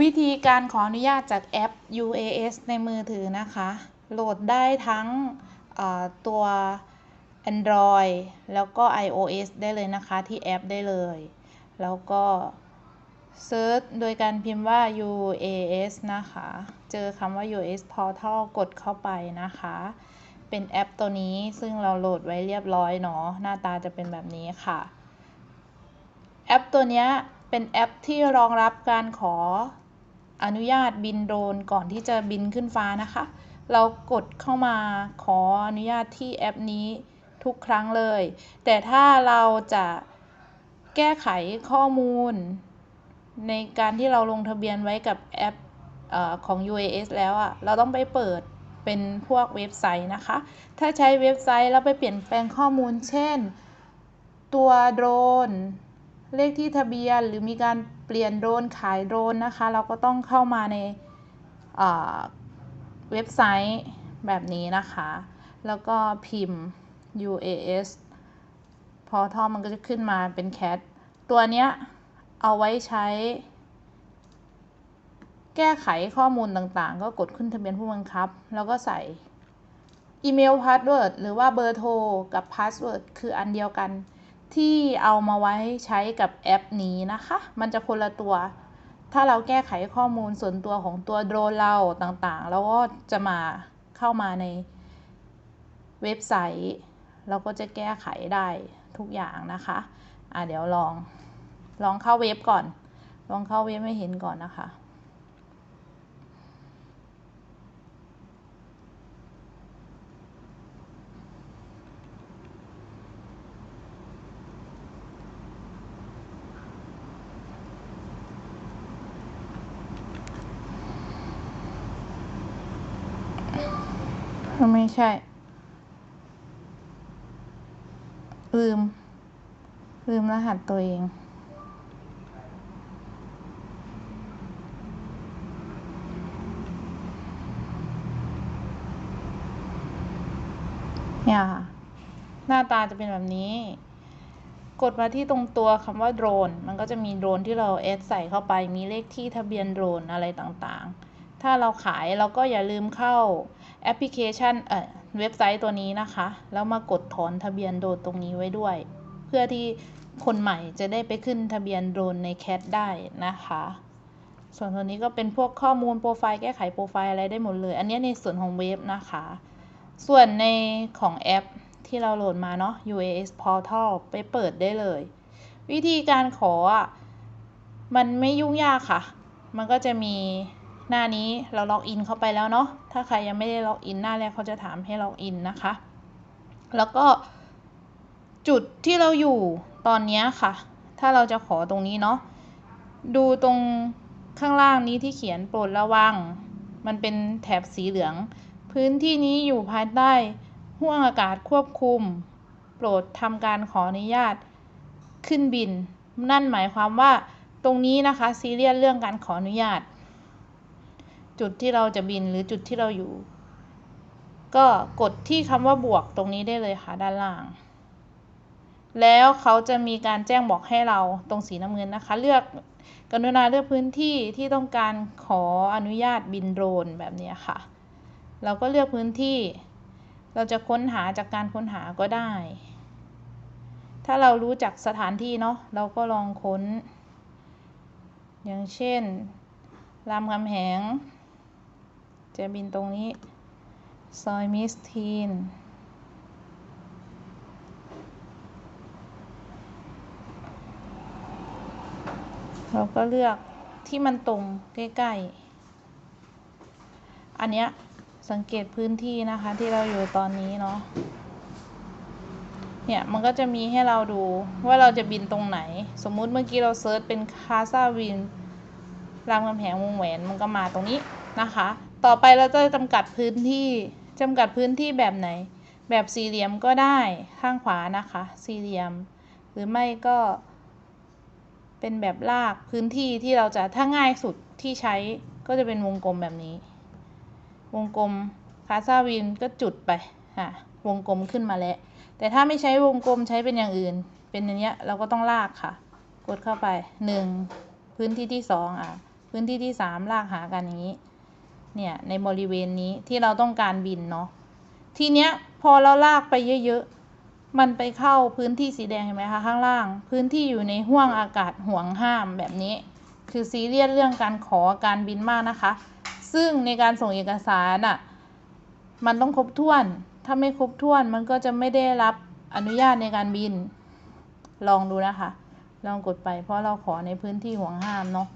วิธีการขออนุญาตจากแอป UAS ในมือถือนะคะ โหลดได้ทั้งตัว Android แล้วก็ iOS ได้เลยนะคะที่แอปได้เลย แล้วก็เซิร์ชโดยการพิมพ์ว่า UAS นะคะ เจอคำว่า UAS Portal กดเข้าไปนะคะ เป็นแอปตัวนี้ซึ่งเราโหลดไว้เรียบร้อยเนาะ หน้าตาจะเป็นแบบนี้ค่ะ แอปตัวนี้เป็นแอปที่รองรับการขอ อนุญาตบินโดรนก่อนที่จะบินขึ้นฟ้านะคะ เรากดเข้ามาขออนุญาตที่แอปนี้ทุกครั้งเลย แต่ถ้าเราจะแก้ไขข้อมูล ในการที่เราลงทะเบียนไว้กับแอปอของ UAS แล้วอะ่ะ เราต้องไปเปิดเป็นพวกเว็บไซต์นะคะ ถ้าใช้เว็บไซต์แล้วไปเปลี่ยนแปลงข้อมูล เช่น ตัวโดรน เลขที่ทะเบียนหรือมีการเปลี่ยนโดรนขายโดรนนะคะ เราก็ต้องเข้ามาในเว็บไซต์แบบนี้นะคะ แล้วก็พิมพ์ UAS พอท่อมันก็จะขึ้นมาเป็นแคทตัวเนี้ยเอาไว้ใช้ แก้ไขข้อมูลต่างๆ ก็กดขึ้นทะเบียนผู้บังคับ แล้วก็ใส่อีเมลพาสเวิร์ดหรือว่าเบอร์โทรกับพาสเวิร์ดคืออันเดียวกัน ที่เอามาไว้ใช้กับแอปนี้นะคะ มันจะคนละตัว ถ้าเราแก้ไขข้อมูลส่วนตัวของตัวโดรนเราต่างๆ แล้วก็จะมาเข้ามาในเว็บไซต์ เราก็จะแก้ไขได้ทุกอย่างนะคะ อะเดี๋ยวลอง ลองเข้าเว็บก่อน ลองเข้าเว็บไม่เห็นก่อนนะคะ ไม่ใช่ ลืม ลืมรหัสตัวเอง เนี่ยค่ะ หน้าตาจะเป็นแบบนี้ กดมาที่ตรงตัวคำว่าโดรน มันก็จะมีโดรนที่เราแอดใส่เข้าไป มีเลขที่ทะเบียนโดรนอะไรต่างๆ ถ้าเราขายเราก็อย่าลืมเข้า แอปพลิเคชันเอ่อเว็บไซต์ตัวนี้นะคะ แล้วมากดถอนทะเบียนโดรนตรงนี้ไว้ด้วย เพื่อที่คนใหม่จะได้ไปขึ้นทะเบียนโดรนในแคทได้นะคะ ส่วนตัวนี้ก็เป็นพวกข้อมูลโปรไฟล์แก้ไขโปรไฟล์อะไรได้หมดเลย อันนี้ในส่วนของเว็บนะคะ ส่วนในของแอปที่เราโหลดมาเนาะ UAS Portal ไปเปิดได้เลย วิธีการขออะมันไม่ยุ่งยากค่ะ มันก็จะมี หน้านี้เราล็อกอินเข้าไปแล้วเนาะ ถ้าใครยังไม่ได้ล็อกอินหน้าแรกเขาจะถามให้ล็อกอินนะคะ แล้วก็จุดที่เราอยู่ตอนนี้ค่ะ ถ้าเราจะขอตรงนี้เนาะ ดูตรงข้างล่างนี้ที่เขียนโปรดระวัง มันเป็นแถบสีเหลือง พื้นที่นี้อยู่ภายใต้ห่วงอากาศควบคุม โปรดทำการขออนุญาตขึ้นบิน นั่นหมายความว่าตรงนี้นะคะซีเรียสเรื่องการขออนุญาต จุดที่เราจะบินหรือจุดที่เราอยู่ ก็กดที่คำว่าบวกตรงนี้ได้เลยค่ะด้านล่าง แล้วเขาจะมีการแจ้งบอกให้เราตรงสีน้ำเงินนะคะ เลือกกรุณาเลือกพื้นที่ที่ต้องการขออนุญาตบินโดรนแบบนี้ค่ะ เราก็เลือกพื้นที่ เราจะค้นหาจากการค้นหาก็ได้ ถ้าเรารู้จักสถานที่เนาะเราก็ลองค้น อย่างเช่นรามคำแหง จะบินตรงนี้ ซอยมิสทีน เราก็เลือกที่มันตรงใกล้ๆ อันเนี้ยสังเกตพื้นที่นะคะที่เราอยู่ตอนนี้เนาะ เนี่ยมันก็จะมีให้เราดูว่าเราจะบินตรงไหน สมมุติเมื่อกี้เราเซิร์ชเป็นคาซาวินรามคำแหงวงแหวนมันก็มาตรงนี้นะคะ ต่อไปเราจะจำกัดพื้นที่จำกัดพื้นที่แบบไหน แบบสี่เหลี่ยมก็ได้ข้างขวานะคะ สี่เหลี่ยม หรือไม่ก็ เป็นแบบลากพื้นที่ที่เราจะถ้าง่ายสุดที่ใช้ก็จะเป็นวงกลมแบบนี้ วงกลมคาซาวินก็จุดไปอะวงกลมขึ้นมาแล้ว แต่ถ้าไม่ใช้วงกลมใช้เป็นอย่างอื่น เป็นอย่างเนี้ยเราก็ต้องลากค่ะ กดเข้าไปหนึ่งพื้นที่ที่สองอะ พื้นที่ที่สามลากหากันอย่างนี้ เนี่ยในบริเวณนี้ที่เราต้องการบินเนาะทีเนี้ยพอเราลากไปเยอะๆ มันไปเข้าพื้นที่สีแดงเห็นไหมคะข้างล่าง พื้นที่อยู่ในห่วงอากาศห่วงห้ามแบบนี้ คือซีเรียสเรื่องการขอการบินมากนะคะ ซึ่งในการส่งเอกสารอะมันต้องครบถ้วน ถ้าไม่ครบถ้วนมันก็จะไม่ได้รับอนุญาตในการบิน ลองดูนะคะ ลองกดไปเพราะเราขอในพื้นที่ห่วงห้ามเนาะ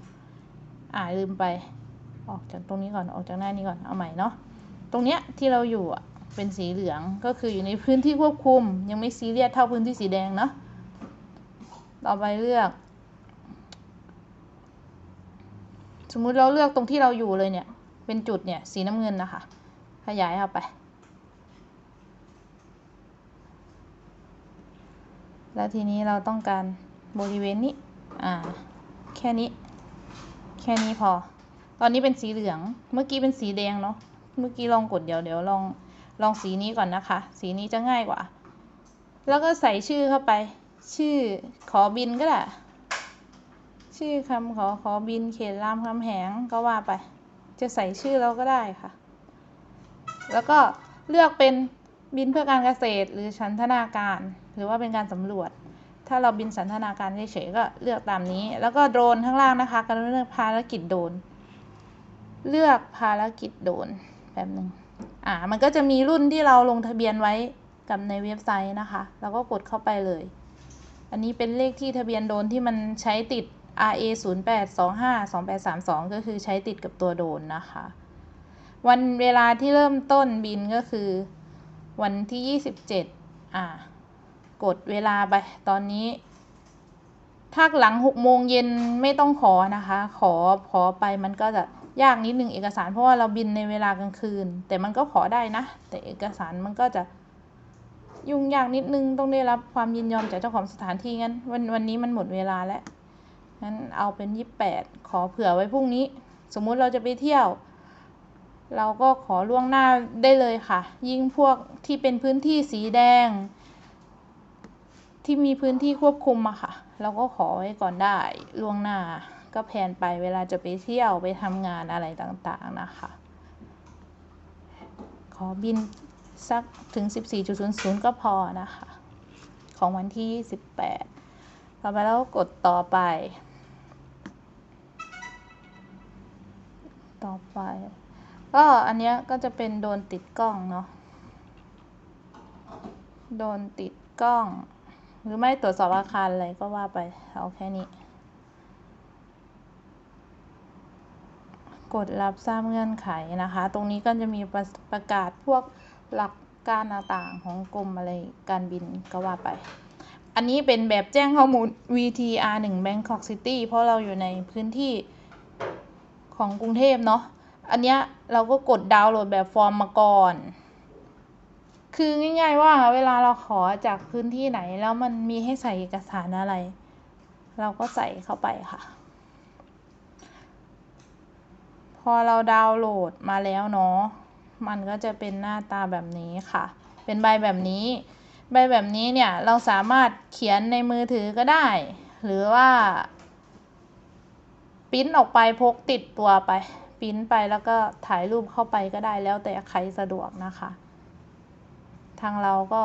อ่าลืมไป ออกจากตรงนี้ก่อนออกจากหน้านี้ก่อนเอาใหม่เนาะตรงเนี้ยที่เราอยู่อะเป็นสีเหลืองก็คืออยู่ในพื้นที่ควบคุม ยังไม่ซีเรียสเท่าพื้นที่สีแดงเนาะต่อไปเลือก สมมุติเราเลือกตรงที่เราอยู่เลยเนี่ย เป็นจุดเนี่ยสีน้ำเงินนะคะ ขยายเข้าไป แล้วทีนี้เราต้องการบริเวณนี้อ่าแค่นี้ แค่นี้พอ ตอนนี้เป็นสีเหลือง เมื่อกี้เป็นสีแดงเนาะ เมื่อกี้ลองกดเดี๋ยวเดี๋ยวลองลองสีนี้ก่อนนะคะ สีนี้จะง่ายกว่า แล้วก็ใส่ชื่อเข้าไป ชื่อขอบินก็ได้ชื่อคำขอขอบินเขตรามคำแหงก็ว่าไป จะใส่ชื่อเราก็ได้ค่ะ แล้วก็เลือกเป็นบินเพื่อการเกษตรหรือชันทนาการ หรือว่าเป็นการสำรวจ ถ้าเราบินสันทนาการเฉยๆก็เลือกตามนี้ แล้วก็โดรนข้างล่างนะคะก็เลือกภารกิจโดรน เลือกภารกิจโดนแบบหนึ่งอ่า มันก็จะมีรุ่นที่เราลงทะเบียนไว้กับในเว็บไซต์นะคะ แล้วก็กดเข้าไปเลย อันนี้เป็นเลขที่ทะเบียนโดนที่มันใช้ติด RA 0 8 2 5 2 8 3 2 ก็คือใช้ติดกับตัวโดนนะคะ วันเวลาที่เริ่มต้นบินก็คือ วันที่ 27 อ่า กดเวลาไป ตอนนี้ถ้าหลัง6โมงเย็นไม่ต้องขอนะคะ ขอขอไปมันก็จะ ยากนิดนึงเอกสารเพราะว่าเราบินในเวลากลางคืน แต่มันก็ขอได้นะ แต่เอกสารมันก็จะยุ่งยากนิดนึงต้องได้รับความยินยอมจากเจ้าของสถานที่งั้น วันวันนี้มันหมดเวลาแล้วงั้นเอาเป็น28ขอเผื่อไว้พรุ่งนี้ สมมุติเราจะไปเที่ยว เราก็ขอล่วงหน้าได้เลยค่ะ ยิ่งพวกที่เป็นพื้นที่สีแดง ที่มีพื้นที่ควบคุมอะค่ะ เราก็ขอไว้ก่อนได้ล่วงหน้า ก็แผนไปเวลาจะไปเที่ยวไปทำงานอะไรต่างๆนะคะ ขอบินสักถึง 14.00 ก็พอนะคะ ของวันที่28ต่อไปแล้วก็กดต่อไป ต่อไป ก็อันเนี้ยก็จะเป็นโดนติดกล้องเนาะ โดนติดกล้อง หรือไม่ตรวจสอบอาคารอะไรก็ว่าไป เอาแค่นี้ กดรับทราบเงื่อนไขนะคะ ตรงนี้ก็จะมีประประกาศพวกหลักการต่างๆของกรมอะไรการบินก็ว่าไป อันนี้เป็นแบบแจ้งข้อมูล VTR 1 Bangkok City เพราะเราอยู่ในพื้นที่ของกรุงเทพเนาะ อันเนี้ยเราก็กดดาวน์โหลดแบบฟอร์มมาก่อน คือง่ายๆว่าเวลาเราขอจากพื้นที่ไหนแล้วมันมีให้ใส่เอกสารอะไร เราก็ใส่เข้าไปค่ะ พ อเราดาวน์โหลดมาแล้วเนาะ มันก็จะเป็นหน้าตาแบบนี้ค่ะ เป็นใบแบบนี้ ใบแบบนี้เนี่ยเราสามารถเขียนในมือถือก็ได้ หรือว่าปิ้นออกไปพกติดตัวไปปิ้นไปแล้วก็ถ่ายรูปเข้าไปก็ได้แล้วแต่ใครสะดวกนะคะ ทางเราก็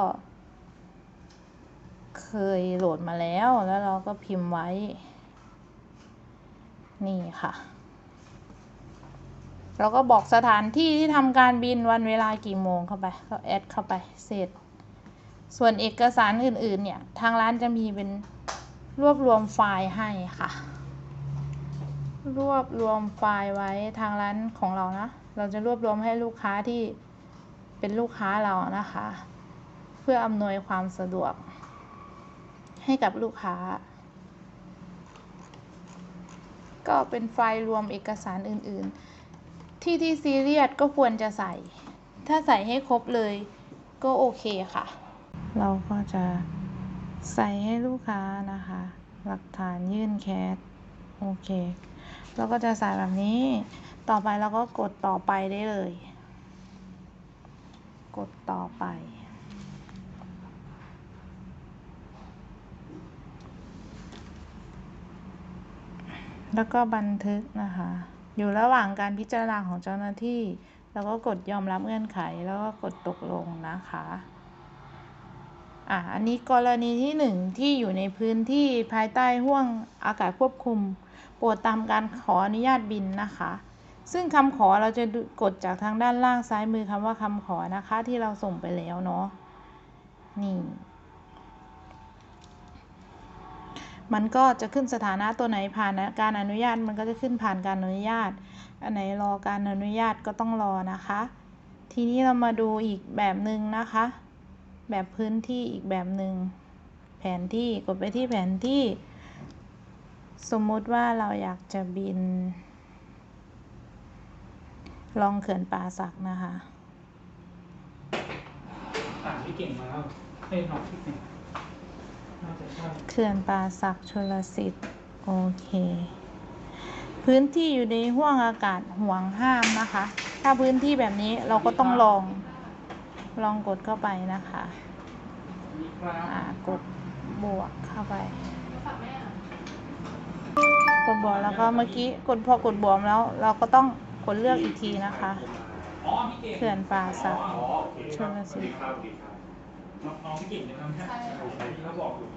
เคยโหลดมาแล้วแล้วเราก็พิมพ์ไว้ นี่ค่ะ เราก็บอกสถานที่ที่ทำการบินวันเวลากี่โมงเข้าไปก็แอดเข้าไปเสร็จ ส่วนเอกสารอื่นๆเนี่ย ทางร้านจะมีเป็นรวบรวมไฟล์ให้ค่ะ รวบรวมไฟล์ไว้ทางร้านของเรานะ เราจะรวบรวมให้ลูกค้าที่เป็นลูกค้าเรานะคะ เพื่ออำนวยความสะดวก ให้กับลูกค้า ก็เป็นไฟล์รวมเอกสารอื่นๆ ที่ที่ซีเรียสก็ควรจะใส่ ถ้าใส่ให้ครบเลยก็โอเคค่ะ เราก็จะใส่ให้ลูกค้านะคะ หลักฐานยื่นแคสโอเค เราก็จะใส่แบบนี้ ต่อไปเราก็กดต่อไปได้เลย กดต่อไป แล้วก็บันทึกนะคะ อยู่ระหว่างการพิจารณาของเจ้าหน้าที่ แล้วก็กดยอมรับเงื่อนไขแล้วก็กดตกลงนะคะอะอันนี้กรณีที่หนึ่งที่อยู่ในพื้นที่ภายใต้ห่วงอากาศควบคุม โปรดตามการขออนุญาตบินนะคะ ซึ่งคำขอเราจะกดจากทางด้านล่างซ้ายมือคำว่าคำขอนะคะ ที่เราส่งไปแล้วเนาะนี่ มันก็จะขึ้นสถานะตัวไหนผ่านการอนุญาตมันก็จะขึ้นผ่านการอนุญาต อันไหนรอการอนุญาตก็ต้องรอนะคะ ทีนี้เรามาดูอีกแบบหนึ่งนะคะ แบบพื้นที่อีกแบบหนึ่งแผนที่กดไปที่แผนที่ สมมุติว่าเราอยากจะบิน ลองเขื่อนป่าสักนะคะอ่านพี่เก่งมาแล้วเอ้น้องพี่เก่ง เขื่อนป่าสักชลสิทธิ์ โอเค พื้นที่อยู่ในห่วงอากาศห่วงห้ามนะคะ ถ้าพื้นที่แบบนี้เราก็ต้องลอง ลองกดเข้าไปนะคะมีครับอ่ากดบวกเข้าไป กดบวกแล้วก็เมื่อกี้กดพอกดบวกแล้ว เราก็ต้องกดเลือกอีกทีนะคะอ๋อพี่เก่งเขื่อนป่าสักอ๋อโอเคชลสิทธิ์ครับดีครับ น้องน้องพี่เก่งนะครับใช่ที่เขาบอกอยู่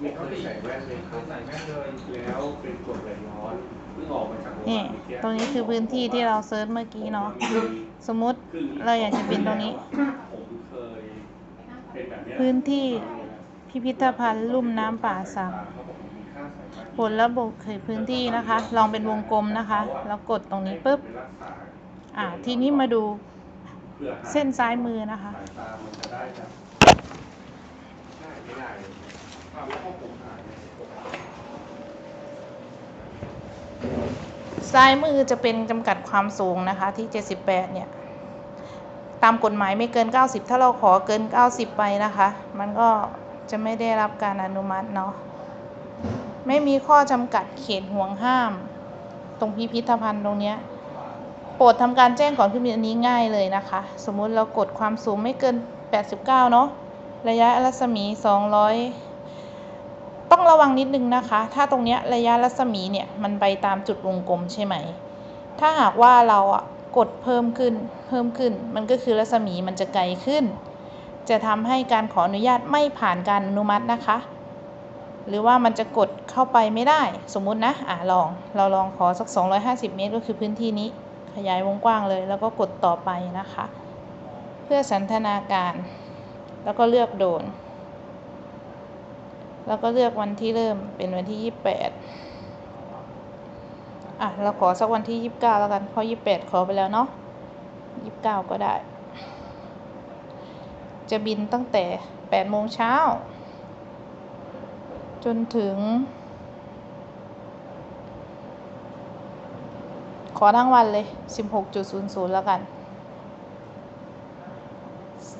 ไม่เคยใส่แว่นเลยครับใส่แว่นเลยแล้วเป็นกรดไหลย้อนเพิ่งออกมาจากโรงพยานี่บาลเมื่อกี้ตรงนี้คือพื้นที่ที่เราเซิร์ชเมื่อกี้เนาะ สมมุติเราอยากจะบินตรงนี้ ผมเคยเป็นแบบเนี้ยพื้นที่พิพิธภัณฑ์ลุ่มน้ำป่าสักเขาบอกมีค่าสายพันธุ์ผลระบบเขตพื้นที่นะคะ ลองเป็นวงกลมนะคะ แล้วกดตรงนี้ปุ๊บไปรักษาอ่า ทีนี้มาดูเพื่อหาเส้นซ้ายมือนะคะ สายตามันจะ ได้แบบได้ไม่ได้เลยเอาแล้วก็ผมหายเลยซ้ายมือจะเป็นจำกัดความสูงนะคะที่ 78 เนี่ย ตามกฎหมายไม่เกิน 90 ถ้าเราขอเกิน 90 ไปนะคะ มันก็จะไม่ได้รับการอนุมัติเนาะไม่มีข้อจำกัดเขตห่วงห้าม ตรงพิพิธภัณฑ์ตรงเนี้ยโปรดทำการแจ้งก่อนขึ้นบินอันนี้ง่ายเลยนะคะ สมมุติเรากดความสูงไม่เกิน 89 เนาะ ระยะรัศมี 200 ต้องระวังนิดนึงนะคะ ถ้าตรงเนี้ยระยะรัศมีเนี่ยมันไปตามจุดวงกลมใช่ไหม ถ้าหากว่าเราอะกดเพิ่มขึ้นเพิ่มขึ้น มันก็คือรัศมีมันจะไกลขึ้น จะทำให้การขออนุญาตไม่ผ่านการอนุมัตินะคะ หรือว่ามันจะกดเข้าไปไม่ได้ สมมุตินะอะลอง เราลองขอสัก 250 เมตร ก็คือพื้นที่นี้ ขยายวงกว้างเลย แล้วก็กดต่อไปนะคะ เพื่อสันทนาการ แล้วก็เลือกโดน แล้วก็เลือกวันที่เริ่มเป็นวันที่28อะ เราขอสักวันที่29แล้วกันเพราะ28ขอไปแล้วเนาะ29ก็ได้ จะบินตั้งแต่8โมงเช้า จนถึง ขอทั้งวันเลย16.00แล้วกัน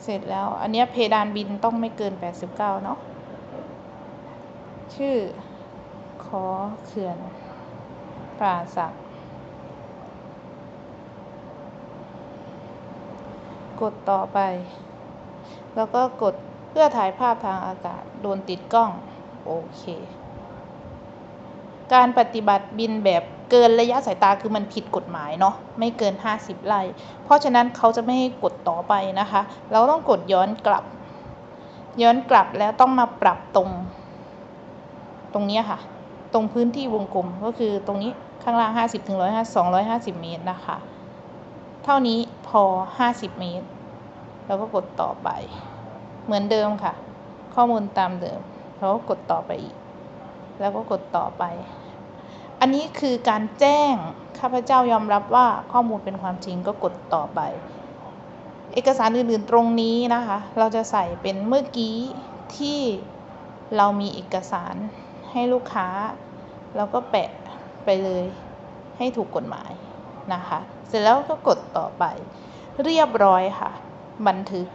เสร็จแล้ว อันนี้เพดานบินต้องไม่เกิน 89 เนาะ ชื่อ ขอเขื่อนป่าสักกดต่อไป แล้วก็กดเพื่อถ่ายภาพทางอากาศ โดนติดกล้อง โอเค การปฏิบัติบินแบบ เกินระยะสายตาคือมันผิดกฎหมายเนาะไม่เกิน 50 ไร่ เพราะฉะนั้นเขาจะไม่ให้กดต่อไปนะคะ เราต้องกดย้อนกลับ ย้อนกลับแล้วต้องมาปรับตรง ตรงนี้ค่ะ ตรงพื้นที่วงกลมก็คือตรงนี้ข้างล่าง 50ถึง150 250 เมตรนะคะ เท่านี้พอ 50 เมตร แล้วก็กดต่อไป เหมือนเดิมค่ะ ข้อมูลตามเดิม แล้วก็กดต่อไปอีก แล้วก็กดต่อไป อันนี้คือการแจ้งข้าพเจ้ายอมรับว่าข้อมูลเป็นความจริงก็กดต่อไป เอกสารอื่นๆตรงนี้นะคะ เราจะใส่เป็นเมื่อกี้ที่เรามีเอกสารให้ลูกค้า แล้วก็แปะไปเลยให้ถูกกฎหมายนะคะ เสร็จแล้วก็กดต่อไป เรียบร้อยค่ะ บันทึก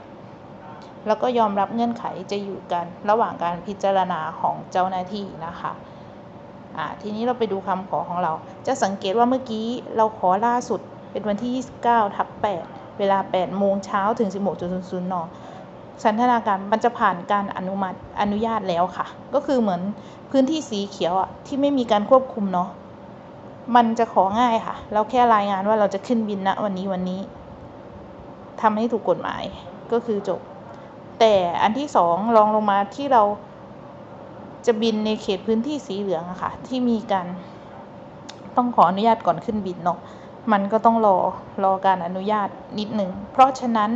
แล้วก็ยอมรับเงื่อนไขจะอยู่กันระหว่างการพิจารณาของเจ้าหน้าที่นะคะ ทีนี้เราไปดูคำขอของเรา จะสังเกตว่าเมื่อกี้เราขอล่าสุดเป็นวันที่ 29ทับ8เวลา 8 โมงเช้าถึง 16.00นสันทนาการมันจะผ่านการอนุมัติอนุญาตแล้วค่ะ ก็คือเหมือนพื้นที่สีเขียวอะที่ไม่มีการควบคุมเนาะมันจะของ่ายค่ะ เราแค่รายงานว่าเราจะขึ้นบินณวันนี้วันนี้ทำให้ถูกกฎหมายก็คือจบ แต่อันที่สองลองลงมาที่เรา จะบินในเขตพื้นที่สีเหลืองอะค่ะ ที่มีการต้องขออนุญาตก่อนขึ้นบินเนาะมันก็ต้องรอรอการอนุญาตนิดหนึ่งเพราะฉะนั้น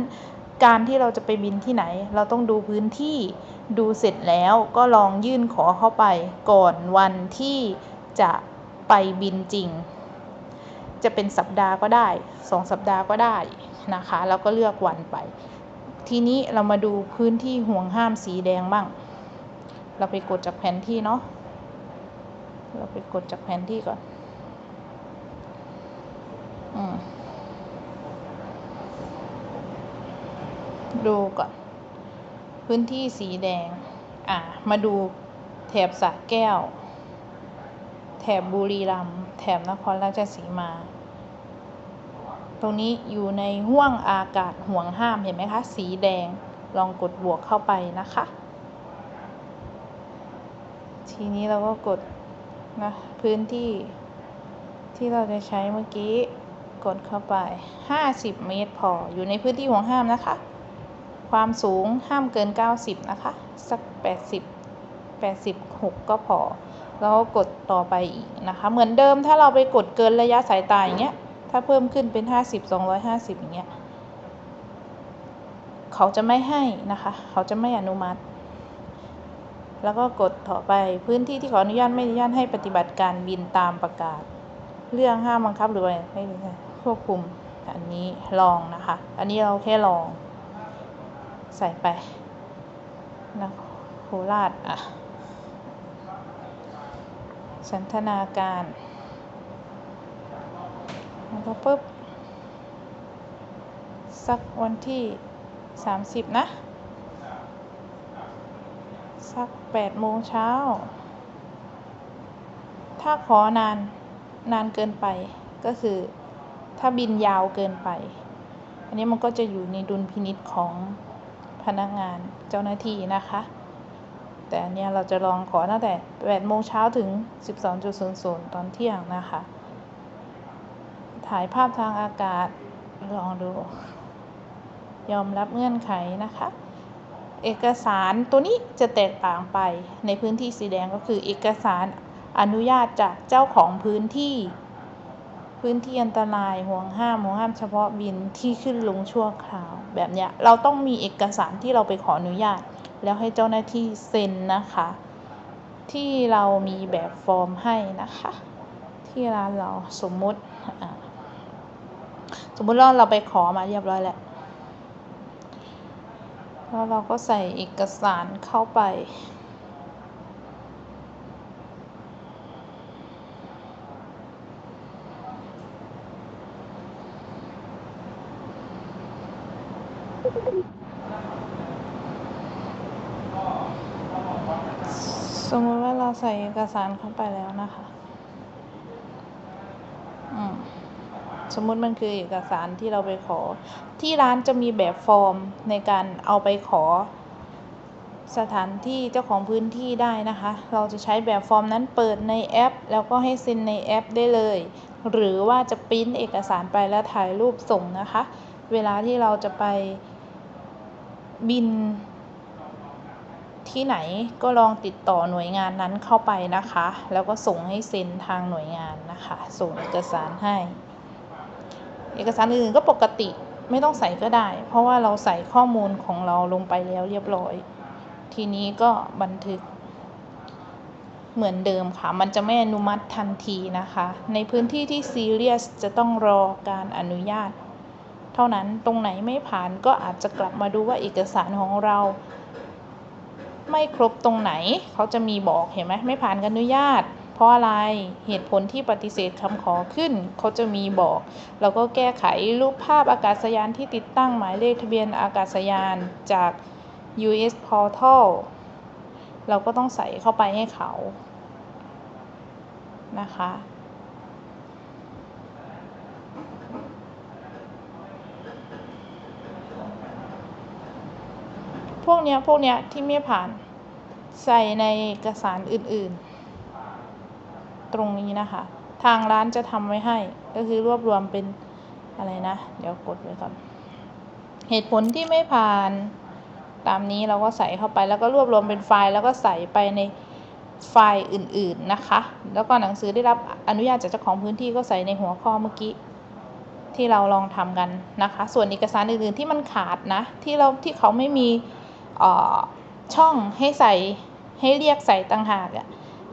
การที่เราจะไปบินที่ไหน เราต้องดูพื้นที่ดูเสร็จแล้วก็ลองยื่นขอเข้าไปก่อนวันที่จะไปบินจริง จะเป็นสัปดาห์ก็ได้สองสัปดาห์ก็ได้นะคะ แล้วก็เลือกวันไป ทีนี้เรามาดูพื้นที่ห่วงห้ามสีแดงบ้าง เราไปกดจากแผนที่เนาะ เราไปกดจากแผนที่ก่อน อืมดูก่อน พื้นที่สีแดง อ่ามาดูแถบสระแก้ว แถบบุรีรัมย์แถบนครราชสีมา ตรงนี้อยู่ในห่วงอากาศห่วงห้ามเห็นไหมคะ สีแดงลองกดบวกเข้าไปนะคะ ทีนี้เราก็กดนะพื้นที่ที่เราจะใช้เมื่อกี้กดเข้าไป 50 เมตรพอ อยู่ในพื้นที่ห่วงห้ามนะคะ ความสูงห้ามเกิน 90 นะคะ สัก 80 86 ก็พอ แล้วก็กดต่อไปอีกนะคะ เหมือนเดิมถ้าเราไปกดเกินระยะสายตาอย่างเงี้ย ถ้าเพิ่มขึ้นเป็น 50 250 อย่างเงี้ย เขาจะไม่ให้นะคะ เขาจะไม่อนุมัติ แล้วก็กดต่อไปพื้นที่ที่ขออนุญาตไม่อนุญาตให้ปฏิบัติการบินตามประกาศ เรื่องห้ามบังคับหรืออะไรไม่ควบคุมอันนี้ลองนะคะ อันนี้เราแค่ลอง ใส่ไปนะโคราชอะ สันทนาการแล้วก็ปุ๊บ สักวันที่ 30 นะ สัก8โมงเช้า ถ้าขอนานนานเกินไปก็คือถ้าบินยาวเกินไป อันนี้มันก็จะอยู่ในดุลพินิษของพนักงานเจ้าหน้าที่นะคะ แต่อันเนี้ยเราจะลองขอตั้งแต่8โมงเช้าถึง 12.00 ตอนเที่ยงนะคะ ถ่ายภาพทางอากาศลองดู ยอมรับเงื่อนไขนะคะ เอกสารตัวนี้จะแตกต่างไปในพื้นที่สีแดงก็คือเอกสารอนุญาตจากเจ้าของพื้นที่ พื้นที่อันตรายห่วงห้ามห่วงห้ามเฉพาะบินที่ขึ้นลงชั่วคราวแบบเนี้ยเราต้องมีเอกสารที่เราไปขออนุญาต แล้วให้เจ้าหน้าที่เซ็นนะคะ ที่เรามีแบบฟอร์มให้นะคะ ที่ร้านเราสมมุติสมมุติว่าเราไปขอมาเรียบร้อยแล้ว แล้วเราก็ใส่เอกสารเข้าไป สมมติว่าเราใส่เอกสารเข้าไปแล้วนะคะ อืม สมมุติมันคือเอกสารที่เราไปขอ ที่ร้านจะมีแบบฟอร์มในการเอาไปขอ สถานที่เจ้าของพื้นที่ได้นะคะ เราจะใช้แบบฟอร์มนั้นเปิดในแอป แล้วก็ให้เซ็นในแอปได้เลย หรือว่าจะปริ้นเอกสารไปแล้วถ่ายรูปส่งนะคะ เวลาที่เราจะไปบินที่ไหนก็ลองติดต่อหน่วยงานนั้นเข้าไปนะคะ แล้วก็ส่งให้เซ็นทางหน่วยงานนะคะ ส่งเอกสารให้ เอกสารอื่นๆก็ปกติไม่ต้องใส่ก็ได้ เพราะว่าเราใส่ข้อมูลของเราลงไปแล้วเรียบร้อย ทีนี้ก็บันทึก เหมือนเดิมค่ะ มันจะไม่อนุมัติทันทีนะคะ ในพื้นที่ที่ซีเรียสจะต้องรอการอนุญาต เท่านั้นตรงไหนไม่ผ่านก็อาจจะกลับมาดูว่าเอกสารของเรา ไม่ครบตรงไหน เขาจะมีบอกเห็นไหมไม่ผ่านการอนุญาต เพราะอะไรเหตุผลที่ปฏิเสธคำขอขึ้นเขาจะมีบอกเราก็แก้ไขรูปภาพอากาศยานที่ติดตั้งหมายเลขทะเบียนอากาศยานจาก US Portal เราก็ต้องใส่เข้าไปให้เขานะคะ พวกเนี้ย พวกเนี้ยที่ไม่ผ่านใส่ในเอกสารอื่น ๆ ตรงนี้นะคะ ทางร้านจะทำไว้ให้ ก็คือรวบรวมเป็นอะไรนะ เดี๋ยวกดไว้ก่อน เหตุผลที่ไม่ผ่านตามนี้เราก็ใส่เข้าไปแล้วก็รวบรวมเป็นไฟล์แล้วก็ใส่ไปในไฟล์อื่นๆนะคะ แล้วก็หนังสือได้รับอนุญาตจากเจ้าของพื้นที่ก็ใส่ในหัวข้อเมื่อกี้ที่เราลองทำกันนะคะ ส่วนเอกสารอื่นๆที่มันขาดนะ ที่เราที่เขาไม่มีช่องให้ใส่ให้เรียกใส่ต่างหากอะ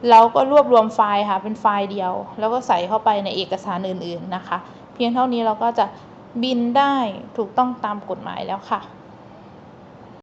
เราก็รวบรวมไฟล์ค่ะ เป็นไฟล์เดียว แล้วก็ใส่เข้าไปในเอกสารอื่นๆนะคะ เพียงเท่านี้เราก็จะบินได้ถูกต้องตามกฎหมายแล้วค่ะ